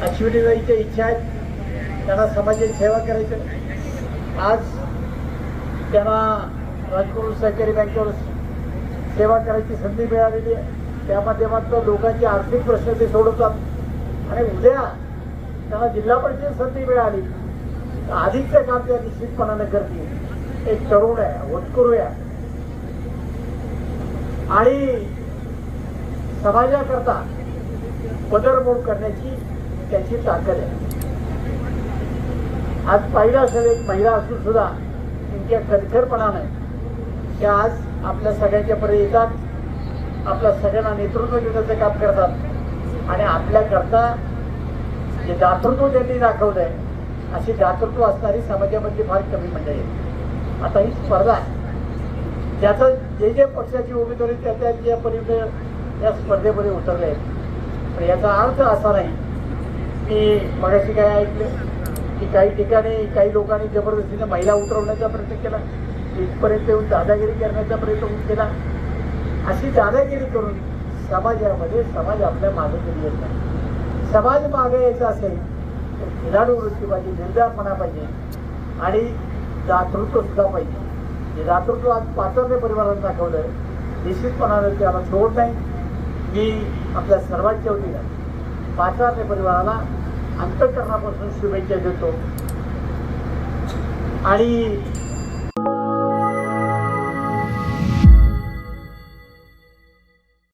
त्यांच्या इच्छा आहेत. त्यांना समाजाची सेवा करायचं. आज त्यांना राजकुरू सहकारी बँकेवर सेवा करायची संधी मिळालेली आहे. त्या माध्यमातून लोकांचे आर्थिक प्रश्न ते सोडवतात. आणि उद्या त्यांना जिल्हा परिषद संधी मिळाली. आधीचं काम त्या निश्चितपणाने करतील. एक तरुण आहे होतकरू आहे. आणि समाजाकरता बदलमोड करण्याची त्याची ताकद आहे. आज पाहिलं असेल एक महिला असून सुद्धा इतक्या कणखरपणानं त्या आज आपल्या सगळ्यांच्या कडे येतात. आपल्या सगळ्यांना नेतृत्व देण्याचं काम करतात. आणि आपल्याकरता जे दातृत्व त्यांनी दाखवलं आहे अशी दातृत्व असणारी समाजामधली फार कमी म्हणजे मंडळी आता ही स्पर्धा आहे. ज्याचं जे जे पक्षाची उमेदवारी त्या त्या ज्या परीने या स्पर्धेमध्ये उतरले आहेत. पण याचा अर्थ असा नाही की मगाशी काय ऐकलं की काही ठिकाणी काही लोकांनी जबरदस्तीने महिला उतरवण्याचा प्रयत्न केला इथपर्यंत येऊन दादागिरी करण्याचा प्रयत्न केला. अशी दादागिरी करून समाजामध्ये समाज आपल्या मागे कधी येत नाही समाज मागे यायचा असेल तर खिलाडू वृत्ती पाहिजे निर्धारपणा पाहिजे आणि दातृत्व सुद्धा पाहिजे. हे दातृत्व आज पाचरणे परिवारानं दाखवलं निश्चितपणानं त्याला सोड नाही मी आपल्या सर्वांच्या वतीनं पाचारणे परिवाराला अंतकरणापासून शुभेच्छा देतो. आणि